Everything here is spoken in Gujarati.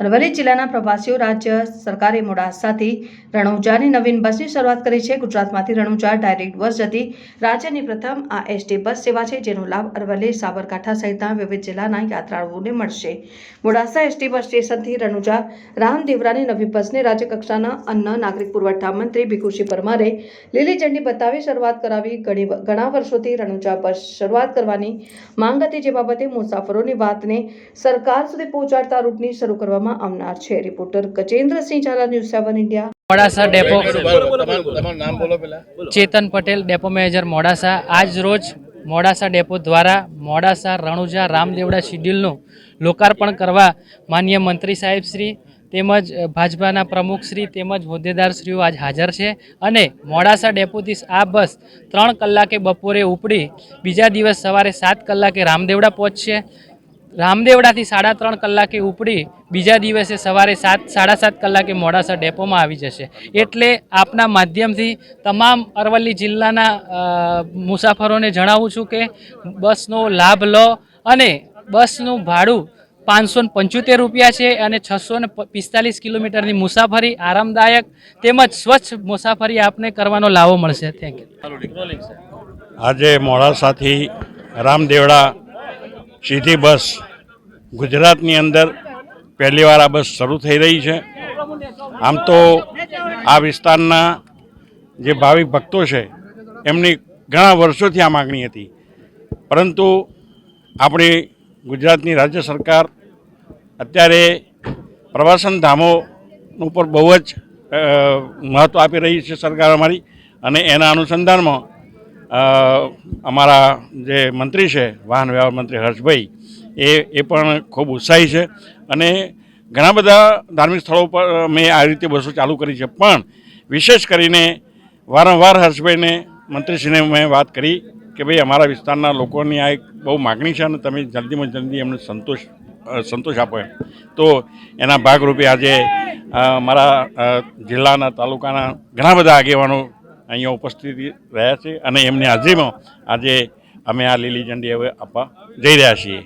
અરવલ્લી જિલ્લાના પ્રવાસીઓ રાજ્ય સરકારે મોડાસાથી રણુજાની નવીન બસની શરૂઆત કરી છે. ગુજરાતમાંથી રણુજા ડાયરેક્ટ બસ જતી રાજ્યની પ્રથમ આ એસટી બસ સેવા છે, જેનો લાભ અરવલ્લી, સાબરકાંઠા સહિતના વિવિધ જિલ્લાના યાત્રાળુઓને મળશે. મોડાસા એસટી બસ સ્ટેશનથી રણુજા રામદેવરાની નવી બસને રાજ્યકક્ષાના અન્ન, નાગરિક પુરવઠા મંત્રી ભીખુસિંહ પરમારે લીલી ઝંડી બતાવી શરૂઆત કરાવી. ઘણી ઘણા વર્ષોથી રણુજા બસ શરૂઆત કરવાની માંગ હતી, જે બાબતે મુસાફરોની વાતને સરકાર સુધી પહોંચાડતા રૂટની શરૂ કરવામાં આવનાર છે. Reporter Gajendrasinh Zala news seven India Modasa depot તમારું તમારું નામ બોલો પેલા ચેતન પટેલ ડેપો મેનેજર મોડાસા. આજ રોજ મોડાસા ડેપો દ્વારા મોડાસા રણુજા રામદેવડા શિડ્યુલનું લોકાર્પણ કરવા માન્ય મંત્રી સાહેબ શ્રી તેમજ ભાજપાના પ્રમુખશ્રી તેમજ હોદ્દેદારશ્રીઓ આજ હાજર છે. અને મોડાસા ડેપોથી આ બસ ત્રણ કલાકે બપોરે ઉપડી. બીજા દિવસ સવારે સાત કલાકે રામદેવડા પહોંચશે. રામદેવડાથી સાડા ત્રણ કલાકે ઉપડી બીજા દિવસે સવારે સાત સાડા સાત કલાકે મોડાસા ડેપોમાં આવી જશે. એટલે આપના માધ્યમથી તમામ અરવલ્લી જિલ્લાના મુસાફરોને જણાવું છું કે બસનો લાભ લો અને બસનું ભાડું પાંચસો પંચોતેર રૂપિયા છે અને છસો ને પિસ્તાલીસ કિલોમીટરની મુસાફરી આરામદાયક તેમજ સ્વચ્છ મુસાફરી આપને કરવાનો લાવો મળશે. થેન્ક યુ આજે મોડાસાથી રામદેવડા સીધી બસ ગુજરાતની અંદર પહેલીવાર આ બસ શરૂ થઈ રહી છે. આમ તો આ વિસ્તારના જે ભાવિક ભક્તો છે, એમની ઘણા વર્ષોથી આ માગણી હતી. પરંતુ આપણી ગુજરાતની રાજ્ય સરકાર અત્યારે પ્રવાસન ધામો ઉપર બહુ જ મહત્ત્વ આપી રહી છે સરકાર અમારી અને એના અનુસંધાનમાં અમારા જે મંત્રી છે, વાહન વ્યવહાર મંત્રી હર્ષભાઈ, એ એ પણ ખૂબ ઉત્સાહી છે. અને ઘણા બધા ધાર્મિક સ્થળો પર મેં આ રીતે બસો ચાલુ કરી છે. પણ વિશેષ કરીને વારંવાર હર્ષભાઈને, મંત્રીશ્રીને મેં વાત કરી કે ભાઈ, અમારા વિસ્તારના લોકોની આ એક બહુ માગણી છે અને તમે જલ્દીમાં જલ્દી એમને સંતોષ સંતોષ આપો એમ. તો એના ભાગરૂપે આજે મારા જિલ્લાના તાલુકાના ઘણા બધા આગેવાનો અહીંયા ઉપસ્થિત રહ્યા છે અને એમની હાજરીમાં આજે અમે આ લીલી ઝંડી હવે આપવા જઈ રહ્યા છીએ.